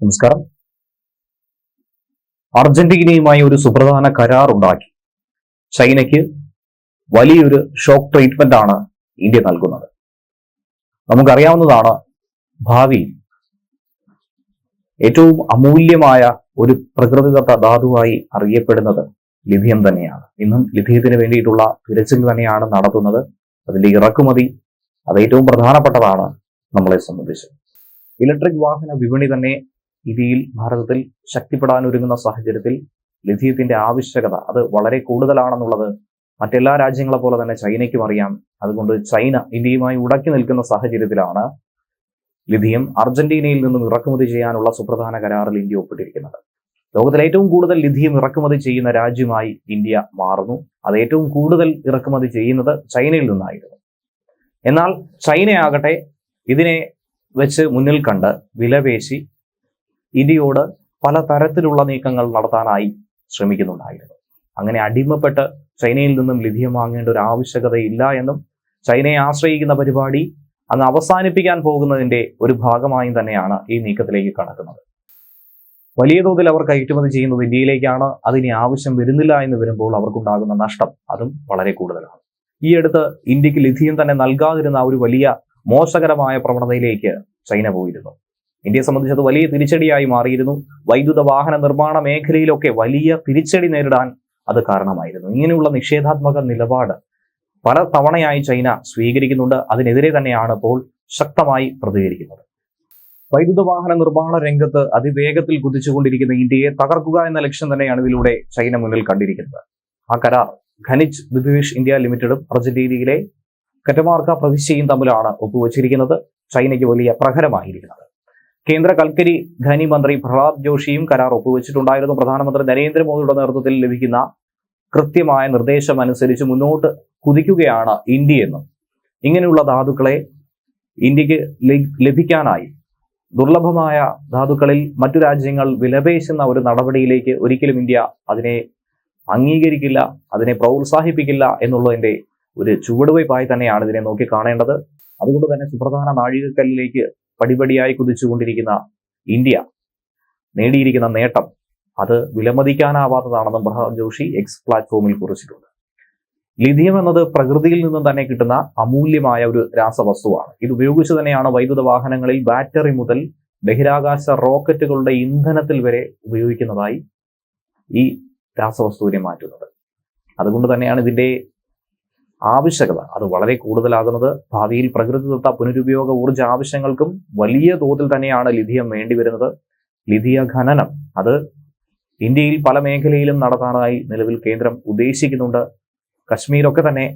നമസ്കാരം. അർജന്റീനയുമായി ഒരു സുപ്രധാന കരാർ ഉണ്ടാക്കി ചൈനയ്ക്ക് വലിയൊരു ഷോക്ക് ട്രീറ്റ്മെന്റ് ആണ് ഇന്ത്യ നൽകുന്നത്. നമുക്കറിയാവുന്നതാണ് ഭാവി. ഏറ്റവും അമൂല്യമായ ഒരു പ്രകൃതിദത്ത ധാതുവായി അറിയപ്പെടുന്നത് ലിഥിയം തന്നെയാണ്. ഇന്നും ലിഥിയത്തിന് വേണ്ടിയിട്ടുള്ള തിരച്ചിൽ തന്നെയാണ് നടത്തുന്നത്. അതിന്റെ ഇറക്കുമതി അത് ഏറ്റവും പ്രധാനപ്പെട്ടതാണ് നമ്മളെ സംബന്ധിച്ച്. ഇലക്ട്രിക് വാഹന വിപണി തന്നെ ഇന്ത്യയിൽ ഭാരതത്തിൽ ശക്തിപ്പെടാൻ ഒരുങ്ങുന്ന സാഹചര്യത്തിൽ ലിഥിയത്തിന്റെ ആവശ്യകത അത് വളരെ കൂടുതലാണെന്നുള്ളത് മറ്റെല്ലാ രാജ്യങ്ങളെ പോലെ തന്നെ ചൈനയ്ക്കും അറിയാം. അതുകൊണ്ട് ചൈന ഇന്ത്യയുമായി ഉടക്കി നിൽക്കുന്ന സാഹചര്യത്തിലാണ് ലിഥിയം അർജന്റീനയിൽ നിന്നും ഇറക്കുമതി ചെയ്യാനുള്ള സുപ്രധാന കരാറിൽ ഇന്ത്യ ഒപ്പിട്ടിരിക്കുന്നത്. ലോകത്തിൽ ഏറ്റവും കൂടുതൽ ലിഥിയം ഇറക്കുമതി ചെയ്യുന്ന രാജ്യമായി ഇന്ത്യ മാറുന്നു. അത് ഏറ്റവും കൂടുതൽ ഇറക്കുമതി ചെയ്യുന്നത് ചൈനയിൽ നിന്നായിരുന്നു. എന്നാൽ ചൈനയാകട്ടെ ഇതിനെ വെച്ച് മുന്നിൽ കണ്ട് വിലപേശി ഇന്ത്യയോട് പല തരത്തിലുള്ള നീക്കങ്ങൾ നടത്താനായി ശ്രമിക്കുന്നുണ്ടായിരുന്നു. അങ്ങനെ അടിമപ്പെട്ട് ചൈനയിൽ നിന്നും ലിഥിയം വാങ്ങേണ്ട ഒരു ആവശ്യകതയില്ല എന്നും ചൈനയെ ആശ്രയിക്കുന്ന പരിപാടി അങ്ങ് അവസാനിപ്പിക്കാൻ പോകുന്നതിന്റെ ഒരു ഭാഗമായും തന്നെയാണ് ഈ നീക്കത്തിലേക്ക് കടക്കുന്നത്. വലിയ തോതിൽ അവർ കയറ്റുമതി ചെയ്യുന്നത് ഇന്ത്യയിലേക്കാണ്. അതിന് ആവശ്യം വരുന്നില്ല എന്ന് വരുമ്പോൾ അവർക്കുണ്ടാകുന്ന നഷ്ടം അതും വളരെ കൂടുതലാണ്. ഈ അടുത്ത് ഇന്ത്യയ്ക്ക് ലിഥിയം തന്നെ നൽകാതിരുന്ന ഒരു വലിയ മോശകരമായ പ്രവണതയിലേക്ക് ചൈന പോയിരുന്നു. ഇന്ത്യയെ സംബന്ധിച്ച് അത് വലിയ തിരിച്ചടിയായി മാറിയിരുന്നു. വൈദ്യുത വാഹന നിർമ്മാണ മേഖലയിലൊക്കെ വലിയ തിരിച്ചടി നേരിടാൻ അത് കാരണമായിരുന്നു. ഇങ്ങനെയുള്ള നിഷേധാത്മക നിലപാട് പല തവണയായി ചൈന സ്വീകരിക്കുന്നുണ്ട്. അതിനെതിരെ തന്നെയാണ് ഇപ്പോൾ ശക്തമായി പ്രതികരിക്കുന്നത്. വൈദ്യുത വാഹന നിർമ്മാണ രംഗത്ത് അതിവേഗത്തിൽ കുതിച്ചുകൊണ്ടിരിക്കുന്ന ഇന്ത്യയെ തകർക്കുക എന്ന ലക്ഷ്യം തന്നെയാണ് ഇതിലൂടെ ചൈന മുന്നിൽ കണ്ടിരിക്കുന്നത്. ആ കരാർ ഖനിജ് വിദ്വേഷ് ഇന്ത്യ ലിമിറ്റഡും അർജന്റീനയിലെ കറ്റമാർക്ക പ്രവിശ്യയും തമ്മിലാണ് ഒപ്പുവച്ചിരിക്കുന്നത്. ചൈനയ്ക്ക് വലിയ പ്രഹരമായിരിക്കുന്നത് കേന്ദ്ര കൽക്കരി ഖനി മന്ത്രി പ്രഹ്ലാദ് ജോഷിയും കരാർ ഒപ്പുവെച്ചിട്ടുണ്ടായിരുന്നു. പ്രധാനമന്ത്രി നരേന്ദ്രമോദിയുടെ നേതൃത്വത്തിൽ ലഭിക്കുന്ന കൃത്യമായ നിർദ്ദേശം അനുസരിച്ച് മുന്നോട്ട് കുതിക്കുകയാണ് ഇന്ത്യയെന്നും. ഇങ്ങനെയുള്ള ധാതുക്കളെ ഇന്ത്യയ്ക്ക് ലഭിക്കാനായി ദുർലഭമായ ധാതുക്കളിൽ മറ്റു രാജ്യങ്ങൾ വിലപേശുന്ന ഒരു നടപടിയിലേക്ക് ഒരിക്കലും ഇന്ത്യ അതിനെ അംഗീകരിക്കില്ല അതിനെ പ്രോത്സാഹിപ്പിക്കില്ല എന്നുള്ളതിന്റെ ഒരു ചുവടുവയ്പായി തന്നെയാണ് ഇതിനെ നോക്കി കാണേണ്ടത്. അതുകൊണ്ട് തന്നെ സുപ്രധാന നാഴികക്കല്ലിലേക്ക് പടിപടിയായി കുതിച്ചുകൊണ്ടിരിക്കുന്ന ഇന്ത്യ നേടിയിരിക്കുന്ന നേട്ടം അത് വിലമതിക്കാനാവാത്തതാണെന്നും പ്രഹ്ലാദ് ജോഷി എക്സ് പ്ലാറ്റ്ഫോമിൽ കുറിച്ചിട്ടുണ്ട്. ലിഥിയം എന്നത് പ്രകൃതിയിൽ നിന്നും തന്നെ കിട്ടുന്ന അമൂല്യമായ ഒരു രാസവസ്തുവാണ്. ഇത് ഉപയോഗിച്ച് തന്നെയാണ് വൈദ്യുത വാഹനങ്ങളിൽ ബാറ്ററി മുതൽ ബഹിരാകാശ റോക്കറ്റുകളുടെ ഇന്ധനത്തിൽ വരെ ഉപയോഗിക്കുന്നതായി ഈ രാസവസ്തുവിനെ മാറ്റുന്നത്. അതുകൊണ്ട് തന്നെയാണ് ഇതിന്റെ ആവശ്യകത. അത് വളരെ കൂടുതലാകുന്നത് ഭാവിയിൽ പ്രകൃതിദത്ത പുനരുപയോഗ ഊർജ ആവശ്യങ്ങൾക്കും വലിയ തോതിൽ തന്നെയാണ് ലിഥിയം വേണ്ടിവരുന്നത് ലിഥിയ ഖനനം. അത് ഇന്ത്യയിൽ പല മേഖലയിലും നടത്താനായി നിലവിൽ കേന്ദ്രം ഉദ്ദേശിക്കുന്നുണ്ട്. കശ്മീരൊക്കെ തന്നെ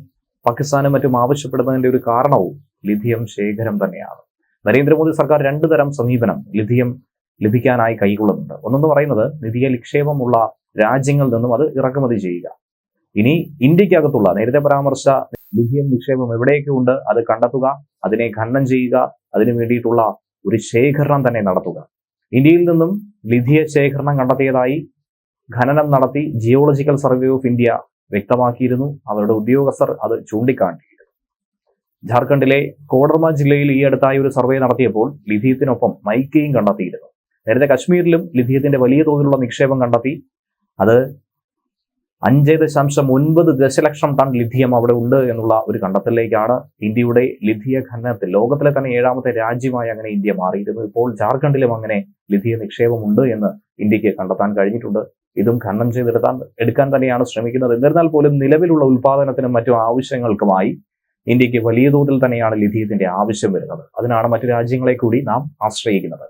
പാകിസ്ഥാനും മറ്റും ആവശ്യപ്പെടുന്നതിന്റെ ഒരു കാരണവും ലിഥിയം ശേഖരം തന്നെയാണ്. നരേന്ദ്രമോദി സർക്കാർ രണ്ടു തരം സമീപനം ലിഥിയം ലഭിക്കാനായി കൈകൊള്ളുന്നുണ്ട് ഒന്നെന്ന് പറയുന്നത് നിധിയ നിക്ഷേപമുള്ള രാജ്യങ്ങളിൽ നിന്നും അത് ഇറക്കുമതി ചെയ്യുക. ഇനി ഇന്ത്യക്കകത്തുള്ള നേരത്തെ പരാമർശിച്ച ലിഥിയം നിക്ഷേപം എവിടെയൊക്കെ ഉണ്ട് അത് കണ്ടെത്തുക അതിനെ ഖണ്ഡം ചെയ്യുക അതിനു വേണ്ടിയിട്ടുള്ള ഒരു ശേഖരണം തന്നെ നടത്തുക. ഇന്ത്യയിൽ നിന്നും ലിഥിയ ശേഖരണം കണ്ടെത്തിയതായി ഖനനം നടത്തി ജിയോളജിക്കൽ സർവേ ഓഫ് ഇന്ത്യ വ്യക്തമാക്കിയിരുന്നു. അവരുടെ ഉദ്യോഗസ്ഥർ അത് ചൂണ്ടിക്കാട്ടിയിരുന്നു. ജാർഖണ്ഡിലെ കോഡർമ ജില്ലയിൽ ഈ അടുത്തായി ഒരു സർവേ നടത്തിയപ്പോൾ ലിഥിയത്തിനൊപ്പം മൈക്കയും കണ്ടെത്തിയിരുന്നു. നേരത്തെ കശ്മീരിലും ലിഥിയത്തിന്റെ വലിയ തോതിലുള്ള നിക്ഷേപം കണ്ടെത്തി. അത് അഞ്ച് ദശാംശം ഒൻപത് ദശലക്ഷം ടൺ ലിഥിയം അവിടെ ഉണ്ട് എന്നുള്ള ഒരു കണ്ടെത്തലിലേക്കാണ് ഇന്ത്യയുടെ ലിഥിയ ഖനനത്തിൽ ലോകത്തിലെ തന്നെ ഏഴാമത്തെ രാജ്യമായി അങ്ങനെ ഇന്ത്യ മാറിയിരുന്നു. ഇപ്പോൾ ജാർഖണ്ഡിലും അങ്ങനെ ലിഥിയ നിക്ഷേപമുണ്ട് എന്ന് ഇന്ത്യയ്ക്ക് കണ്ടെത്താൻ കഴിഞ്ഞിട്ടുണ്ട്. ഇതും ഖനനം ചെയ്തെടുത്താൻ എടുക്കാൻ തന്നെയാണ് ശ്രമിക്കുന്നത്. എന്നിരുന്നാൽ പോലും നിലവിലുള്ള ഉൽപാദനത്തിനും മറ്റു ആവശ്യങ്ങൾക്കുമായി ഇന്ത്യയ്ക്ക് വലിയ തോതിൽ തന്നെയാണ് ലിഥിയത്തിന്റെ ആവശ്യം വരുന്നത്. അതിനാണ് മറ്റു രാജ്യങ്ങളെ കൂടി നാം ആശ്രയിക്കുന്നത്.